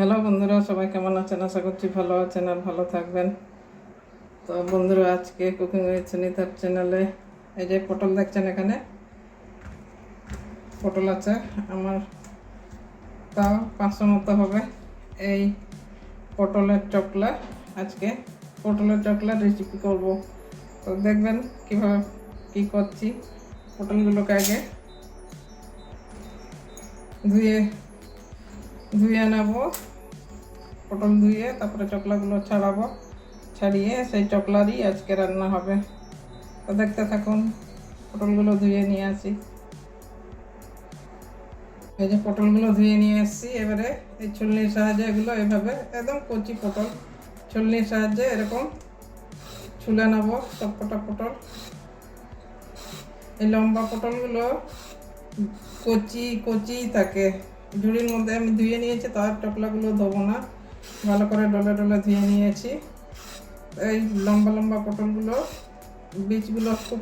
Hello বন্ধুরা, সবাই কেমন আছেন? আশা করছি ভালো আছেন আর ভালো থাকবেন। তো বন্ধুরা, আজকে কুকিং উইথ সুনিতার চ্যানেলে এই যে পটল দেখছেন এখানে? পটল আছে, আমার তাও পাঁচশো মতো হবে। এই পটলের চকলা, আজকে পটলের চকলা রেসিপি করব। তো দেখবেন কীভাবে, কী করছি। পটলগুলোকে আগে ধুয়ে ধুয়ে নেব। পটল ধুয়ে তারপরে চকলাগুলো ছাড়াবো। ছাড়িয়ে সেই চকলারই আজকে রান্না হবে। তো দেখতে থাকুন, পটলগুলো ধুয়ে নিয়ে আসি। এই যে পটলগুলো ধুয়ে নিয়ে এসেছি এবারে এই ছুলনির সাহায্যে এগুলো এভাবে একদম কচি পটল। ছুলনির সাহায্যে এরকম ছুলে নেব সবকটা পটল। এই লম্বা পটলগুলো কচি কচি থাকে। ঝুড়ির মধ্যে আমি ধুয়ে নিয়েছি, তার টকলাগুলো দেবো না। ভালো করে ডলে ডলে ধুয়ে নিয়েছি। এই লম্বা লম্বা পটলগুলো, বীজগুলো খুব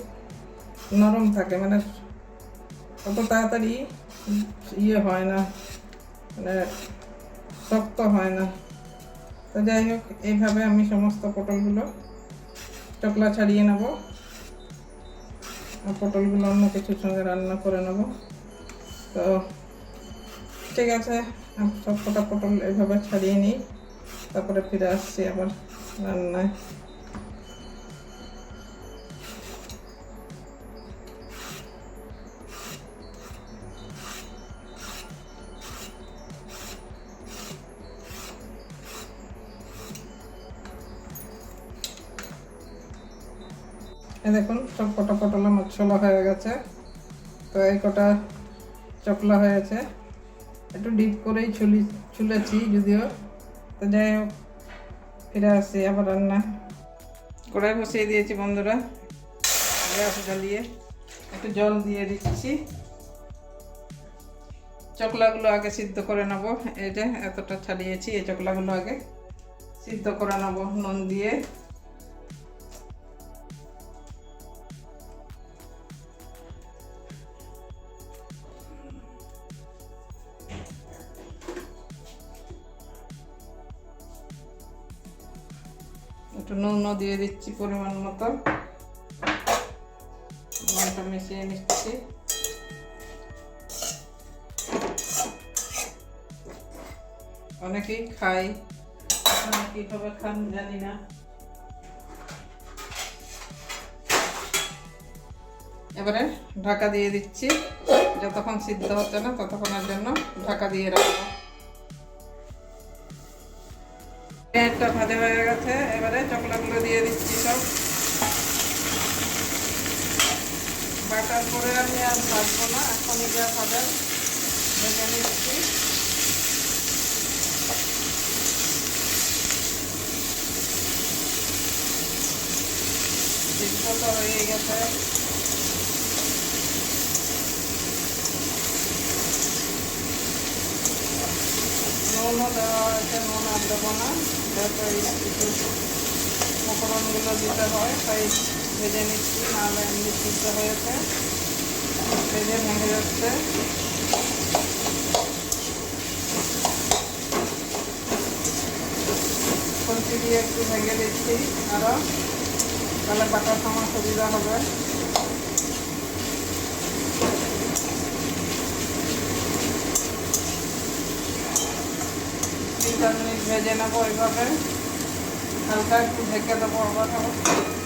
নরম থাকে মানে অত তাড়াতাড়ি ইয়ে হয় না মানে শক্ত হয় না। তো যাই হোক, এইভাবে আমি সমস্ত পটলগুলো চকলা ছাড়িয়ে নেব। আর পটলগুলো অন্য কিছুর সঙ্গে রান্না করে নেব। তো ঠিক আছে। সব কটা পটল এভাবে ছাড়িয়ে নিই। তারপরে ফিরে আসছি আবার রান্নায়। দেখুন, সব কটা পটল আমার ছোলা হয়ে গেছে। তো এই কটা চকলা হয়েছে একটু ডিপ করেই ছুলি ছুলেছি যদিও। তো যাই হোক, ফিরে আসি আবার রান্না। কড়াই বসিয়ে দিয়েছি বন্ধুরা। গ্যাস জ্বালিয়ে একটু জল দিয়ে দিচ্ছি। চকলাগুলো আগে সিদ্ধ করে নেব। এটা এতটা ছাড়িয়েছি, এই চকলাগুলো আগে সিদ্ধ করে নেব নুন দিয়ে। একটু নুনও দিয়ে দিচ্ছি পরিমাণ মতো। লবণটা মিশিয়ে নিচ্ছি। অনেকেই খাই কীভাবে খান জানি না। এবারে ঢাকা দিয়ে দিচ্ছি। যতক্ষণ সিদ্ধ হচ্ছে না ততক্ষণের জন্য ঢাকা দিয়ে রাখব। পেঁয়াজটা ভাজা হয়ে গেছে, এবারে চকলাগুলো দিয়ে দিচ্ছি সব। বাটার করে আমি আর ভাজবো না, এখনই যা ভাজার, ভেজে নিচ্ছি। হয়ে গেছে। নুনও দেওয়া হয়েছে, নুন আর দেবো না। উপকরণগুলো দিতে হয় তাই ভেজে নিচ্ছি নাহলে এমনি সিদ্ধ হয়েছে ভেজে ভেঙে যাচ্ছে খুন্তি দিয়ে একটু ভেঙে দিচ্ছি আরও তাহলে বাটার সময় সুবিধা হবে তিন চার মিনিট ভেজে নেব এইভাবে। হালকা একটু ঢেকে দেবো আবার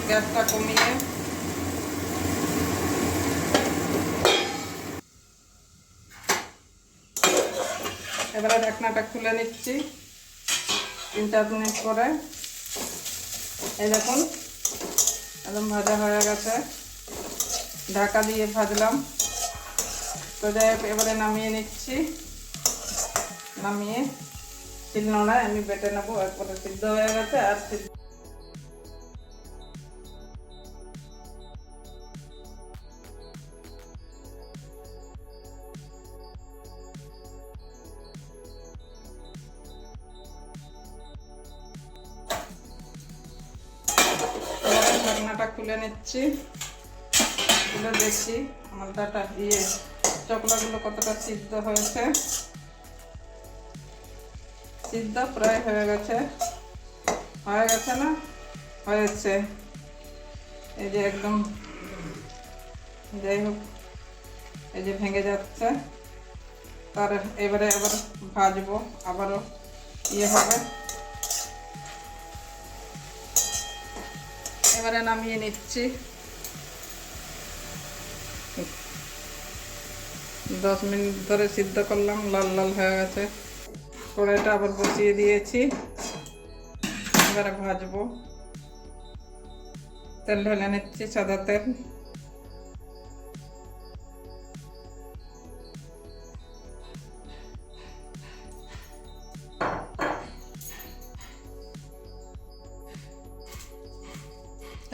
গ্যাসটা কমিয়ে। এবারে ঢাকনাটা খুলে নিচ্ছি তিন চার মিনিট পরে এই দেখুন, একদম ভাজা হয়ে গেছে। ঢাকা দিয়ে ভাজলাম। তো যাই এবারে নামিয়ে নিচ্ছি। নামিয়ে শিলনোড়ায় আমি বেটে নেব একবারে সিদ্ধ হয়ে গেছে আর সিদ্ধ ঢাকনাটা খুলে নিচ্ছি। খুলে দেখছি আমার ডাটা ইয়ে চকলাগুলো কতটা সিদ্ধ হয়েছে। সিদ্ধ প্রায় হয়ে গেছে। হয়ে গেছে না? হয়েছে। এই যে একদম যাই হোক এই যে ভেঙে যাচ্ছে। তার এবারে আবার ভাজবো, আবারও ইয়ে হবে। এবারে নামিয়ে নিচ্ছি। দশ মিনিট ধরে সিদ্ধ করলাম, লাল লাল হয়ে গেছে। কড়াইটা আবার বসিয়ে দিয়েছি। এবারে ভাজবো। তেল ঢেলে নিচ্ছি সাদা তেল।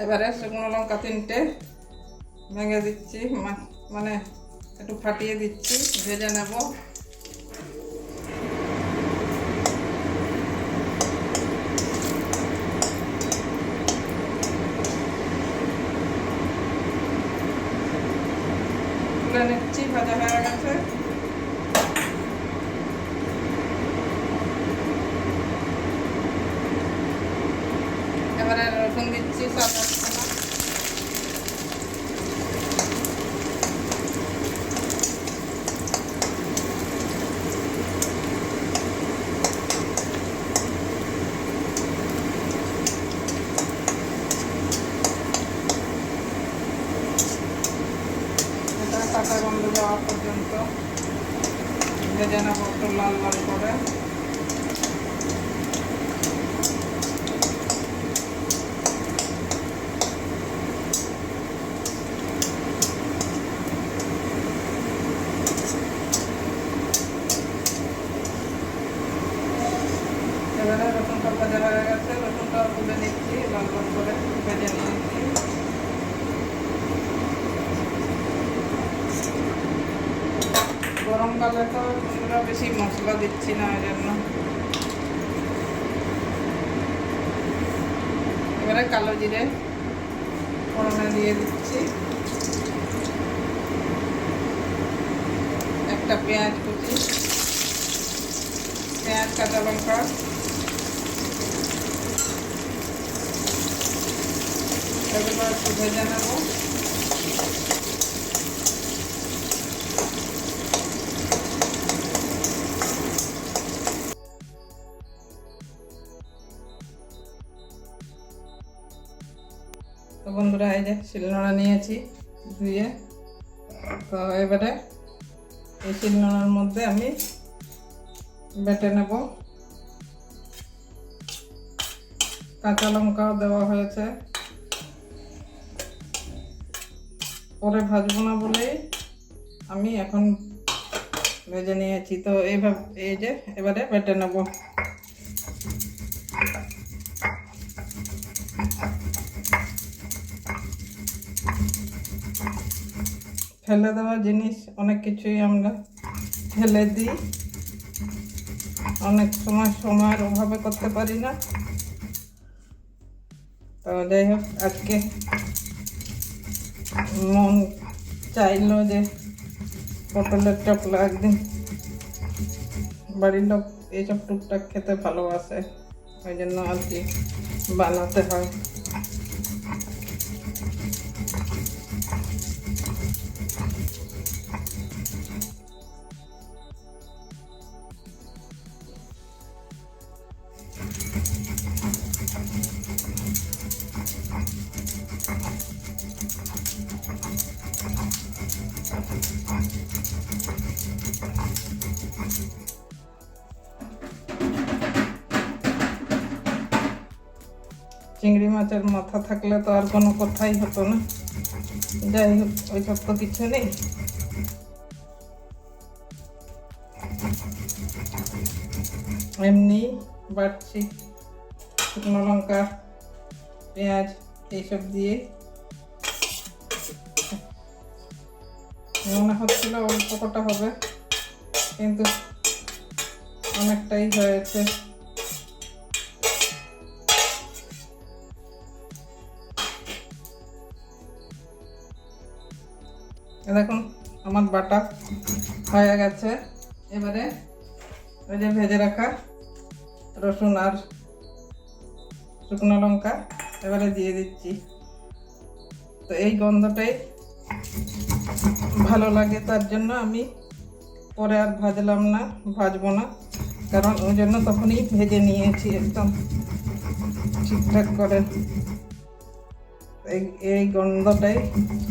এবারে শুকনো লঙ্কা তিনটে ভেঙে দিচ্ছি মানে একটু ফাটিয়ে দিচ্ছি, ভেজে নেব তুলে নিচ্ছি ভাজা হয়ে গেছে এবারে রসুন দিচ্ছি সাত আটখানা কাঁচা গন্ধ যাওয়া পর্যন্ত ভেজে নেব লাল লাল করে এবারে রসুনটা ভাজা হয়ে গেছে রসুনটা তুলে নিচ্ছি লাল লাল করে ভেজে নিয়েছি গরমকালে তো আমরা বেশি মশলা দিচ্ছি না ওই জন্য। এবারে কালো জিরে ফোড়নে দিয়ে দিচ্ছি। একটা পেঁয়াজ কুচি, পেঁয়াজ, কাঁচা লঙ্কা। এগুলো একটু ভেজে নেব। বন্ধুরা, এই যে শিলনোড়া নিয়েছি ধুয়ে। তো এবারে এই শিল শিলনোড়ার মধ্যে আমি বেটে নেব। কাঁচা লঙ্কাও দেওয়া হয়েছে। পরে ভাজবো না বলেই আমি এখন ভেজে নিয়েছি। তো এইভাবে, এই যে এবারে বেটে নেব। ফেলে দেওয়া জিনিস, অনেক কিছুই আমরা ফেলে দিই। অনেক সময় সময়ের অভাবে করতে পারি না। তো যাই হোক, আজকে মন চাইলো যে পটলের চপলা একদিন বাড়ির লোক এইসব টুকটাক খেতে ভালোবাসে। ওই জন্য আর কি বানাতে হয়। চিংড়ি মাছের মাথা থাকলে তো আর কোনো কথাই হতো না। যাই হোক, ওইসব তো কিছু নেই। এমনি বাড়ছি শুকনো লঙ্কা, পেঁয়াজ, এইসব দিয়ে। মনে হচ্ছিল অল্প কটা হবে, কিন্তু অনেকটাই হয়েছে। আমার বাটা হয়ে গেছে। এবারে ওই যে ভেজে রাখা রসুন আর শুকনো লঙ্কা এবারে দিয়ে দিচ্ছি। তো এই গন্ধটাই ভালো লাগে, তার জন্য আমি পরে আর ভাজলাম না, ভাজবো না। কারণ ওই জন্য তখনই ভেজে নিয়েছি একদম ঠিকঠাক করে। এই গন্ধটাই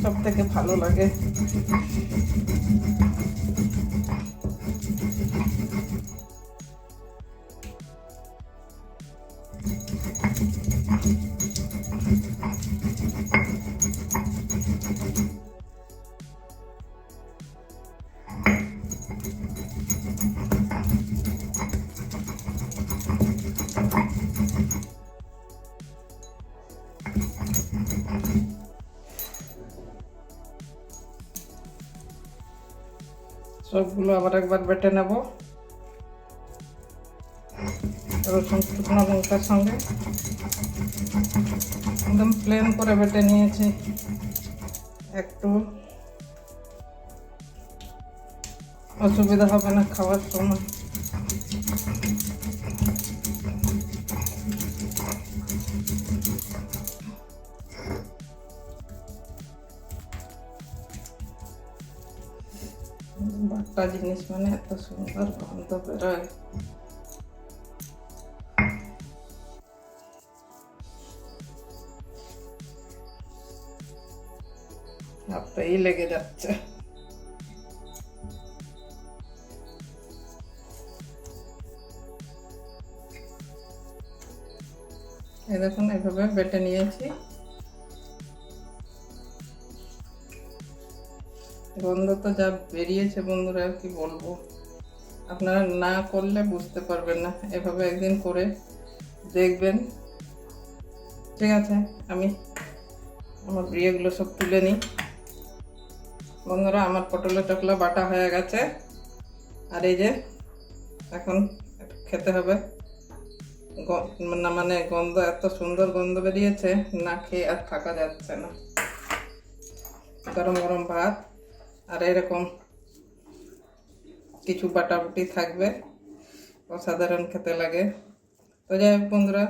সব থেকে ভালো লাগে। সবগুলো আবার একবার বেটে নেব। রসুন শুকনো লঙ্কার সঙ্গে। একদম প্লেন করে বেটে নিয়েছি। একটু। অসুবিধা হবে না খাওয়ার সময়। বাটা জিনিস মানে এত সুন্দর গন্ধ বেরোয় হাতটাই লেগে যাচ্ছে এই দেখুন এভাবে বেটে নিয়েছি গন্ধ তো যা বেরিয়েছে বন্ধুরা, আর কি বলব? আপনারা না করলে বুঝতে পারবেন না। এভাবে একদিন করে দেখবেন। ঠিক আছে, আমি আমার বিয়েগুলো সব তুলে নিই। বন্ধুরা, আমার পটলের টকলা বাটা হয়ে গেছে। আর এই যে, এখন খেতে হবে। না মানে গন্ধ, এত সুন্দর গন্ধ বেরিয়েছে, না খেয়ে আর থাকা যাচ্ছে না। গরম গরম ভাত। আর এরকম কিছু বাটাবুটি থাকবে, অসাধারণ খেতে লাগে। তো যাই হোক বন্ধুরা,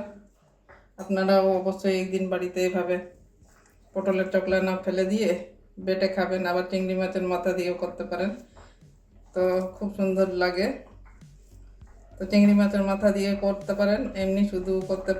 আপনারাও অবশ্যই একদিন বাড়িতে এভাবে পটলের চকলা না ফেলে দিয়ে বেটে খাবেন, আবার চিংড়ি মাছের মাথা দিয়েও করতে পারেন। তো খুব সুন্দর লাগে। তো চিংড়ি মাছের মাথা দিয়ে করতে পারেন, এমনি শুধু করতে